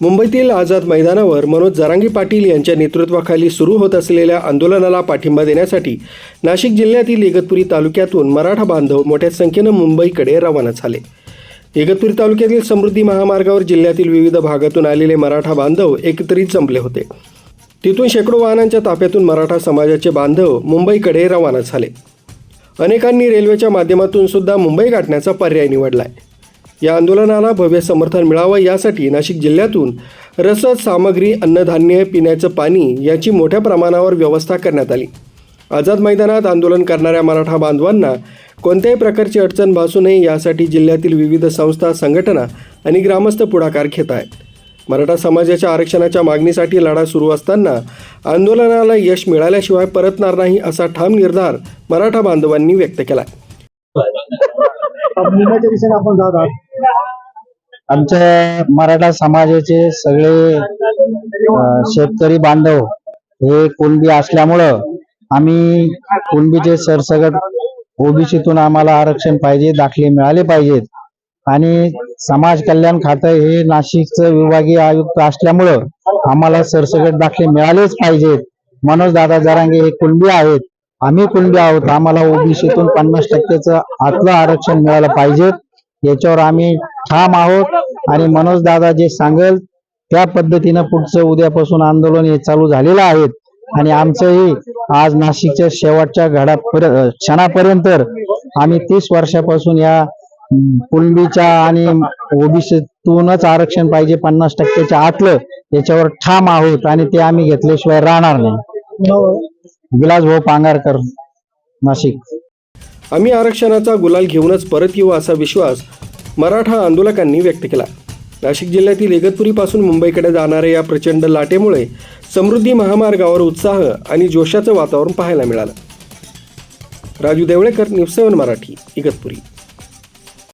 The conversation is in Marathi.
मुंबईतील आझाद मैदानावर मनोज जरांगी पाटील यांच्या नेतृत्वाखाली सुरू होत असलेल्या आंदोलनाला पाठिंबा देण्यासाठी नाशिक जिल्ह्यातील इगतपुरी तालुक्यातून मराठा बांधव मोठ्या संख्येनं मुंबईकडे रवाना झाले. इगतपुरी तालुक्यातील समृद्धी महामार्गावर जिल्ह्यातील विविध भागातून आलेले मराठा बांधव एकत्रित जमले होते. तिथून शेकडो वाहनांच्या ताफ्यातून मराठा समाजाचे बांधव मुंबईकडे रवाना झाले. अनेकांनी रेल्वेच्या माध्यमातून सुद्धा मुंबई गाठण्याचा पर्याय निवडला आहे या आंदोलनाला भव्य समर्थन मिळावं यासाठी नाशिक जिल्ह्यातून रसद सामग्री अन्नधान्य पिण्याचं पाणी याची मोठ्या प्रमाणावर व्यवस्था करण्यात आली. आझाद मैदानात आंदोलन करणाऱ्या मराठा बांधवांना कोणत्याही प्रकारची अडचण भासू नये यासाठी जिल्ह्यातील विविध संस्था संघटना आणि ग्रामस्थ पुढाकार घेत आहेत. मराठा समाजाच्या आरक्षणाच्या मागणीसाठी लढा सुरू असताना आंदोलनाला यश मिळाल्याशिवाय परतणार नाही असा ठाम निर्धार मराठा बांधवांनी व्यक्त केला आपण जात आहात. आमच्या मराठा समाजाचे सगळे शेतकरी बांधव हे कुणबी असल्यामुळं आम्ही कुणबीचे सरसगट ओबीसीतून आम्हाला आरक्षण पाहिजे दाखले मिळाले पाहिजेत. आणि समाज कल्याण खातं हे नाशिकचं विभागीय आयुक्त असल्यामुळं आम्हाला सरसगट दाखले मिळालेच पाहिजेत. मनोज दादा जरांगे हे कुणबी आहेत आम्ही कुणबी आहोत आम्हाला ओबीसीतून पन्नास टक्केचं आतलं आरक्षण मिळालं पाहिजे याच्यावर आम्ही ठाम आहोत आणि मनोज दादा जे सांगेल त्या पद्धतीनं पुढचं उद्यापासून आंदोलन हे चालू झालेलं आहे. आणि आमचंही आज नाशिकच्या शेवटच्या घडात क्षणापर्यंत आम्ही तीस वर्षापासून या कुणबीच्या आणि ओबीसीतूनच आरक्षण पाहिजे पन्नास टक्क्याच्या आतलं याच्यावर ठाम आहोत आणि ते आम्ही घेतल्याशिवाय राहणार नाही. विलास भाऊ पांगारकर नाशिक. आम्ही आरक्षणाचा गुलाल घेऊनच परत येऊ असा विश्वास मराठा आंदोलकांनी व्यक्त केला. नाशिक जिल्ह्यातील इगतपुरीपासून मुंबईकडे जाणाऱ्या या प्रचंड लाटेमुळे समृद्धी महामार्गावर उत्साह आणि जोशाचं वातावरण पाहायला मिळालं. Raju Deolekar news seven Marathi Igatpuri.